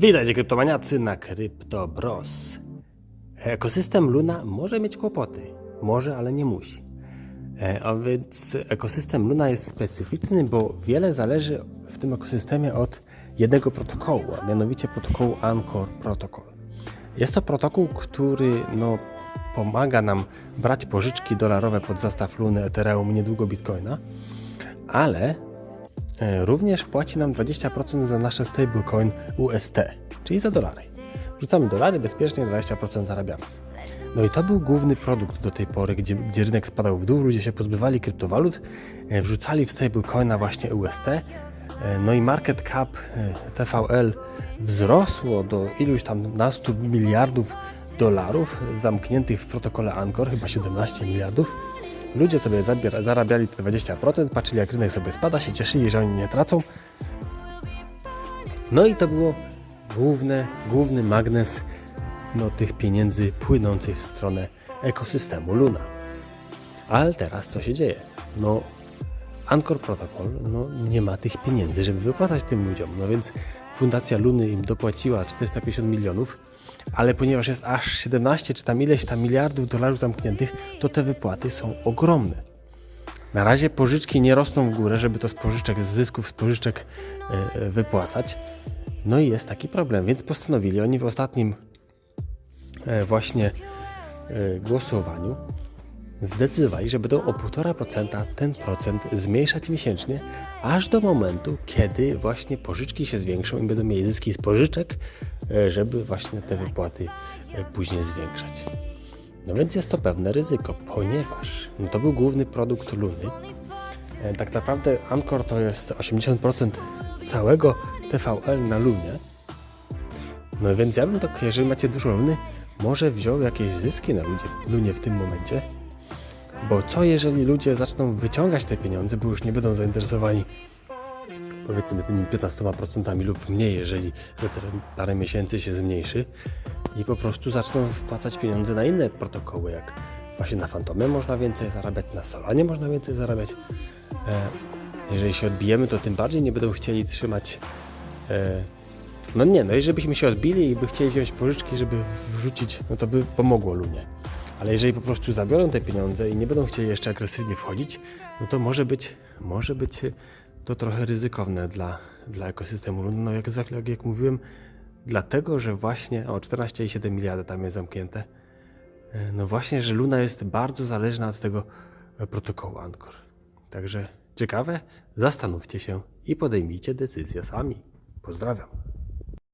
Witajcie kryptomaniacy na CryptoBros. Ekosystem Luna może mieć kłopoty. Może, ale nie musi. E, A więc ekosystem Luna jest specyficzny, bo wiele zależy w tym ekosystemie od jednego protokołu, a mianowicie protokołu Anchor Protocol. Jest to protokół, który no, pomaga nam brać pożyczki dolarowe pod zastaw Luny, Ethereum, niedługo Bitcoina, ale Również płaci nam 20% za nasze stablecoin UST, czyli za dolary. Wrzucamy dolary, bezpiecznie 20% zarabiamy. No i to był główny produkt do tej pory, gdzie, gdzie rynek spadał w dół, ludzie się pozbywali kryptowalut, e, wrzucali w stablecoina właśnie UST, e, no i market cap e, TVL wzrosło do iluś tam nastu miliardów dolarów zamkniętych w protokole Anchor, chyba 17 miliardów. Ludzie sobie zarabiali te 20%, patrzyli jak rynek sobie spada, się cieszyli, że oni nie tracą. No i to było główne, główny magnes no, tych pieniędzy płynących w stronę ekosystemu Luna. Ale teraz co się dzieje? No, Anchor Protocol no, nie ma tych pieniędzy, żeby wypłacać tym ludziom. No więc Fundacja Luny im dopłaciła 450 milionów, ale ponieważ jest aż 17 czy tam ileś tam miliardów dolarów zamkniętych, to te wypłaty są ogromne. Na razie pożyczki nie rosną w górę, żeby to z pożyczek, z zysków z pożyczek e, e, wypłacać. No i jest taki problem, więc postanowili oni w ostatnim e, właśnie głosowaniu zdecydowali, że będą o 1,5% ten procent zmniejszać miesięcznie, aż do momentu, kiedy właśnie pożyczki się zwiększą i będą mieli zyski z pożyczek, żeby właśnie te wypłaty e, później zwiększać. No więc jest to pewne ryzyko, ponieważ no to był główny produkt Luny. E, Tak naprawdę Anchor to jest 80% całego TVL na Lunie. No więc ja bym tak, jeżeli macie dużo Luny, może wziął jakieś zyski na ludzie, Lunie w tym momencie. Bo co jeżeli ludzie zaczną wyciągać te pieniądze, bo już nie będą zainteresowani powiedzmy tymi 15% lub mniej, jeżeli za te parę miesięcy się zmniejszy i po prostu zaczną wpłacać pieniądze na inne protokoły, jak właśnie na Fantomie można więcej zarabiać, na Solanie można więcej zarabiać. E, jeżeli się odbijemy, to tym bardziej nie będą chcieli trzymać e, no nie, no jeżeli byśmy się odbili i by chcieli wziąć pożyczki, żeby wrzucić, no to by pomogło Lunie. Ale jeżeli po prostu zabiorą te pieniądze i nie będą chcieli jeszcze agresywnie wchodzić, no to może być, może być to trochę ryzykowne dla, dla ekosystemu Luny. No jak zwykle, jak, mówiłem, dlatego, że właśnie, o 14,7 miliarda tam jest zamknięte, e, no właśnie, że Luna jest bardzo zależna od tego e, protokołu Anchor. Także ciekawe, zastanówcie się i podejmijcie decyzję sami. Pozdrawiam.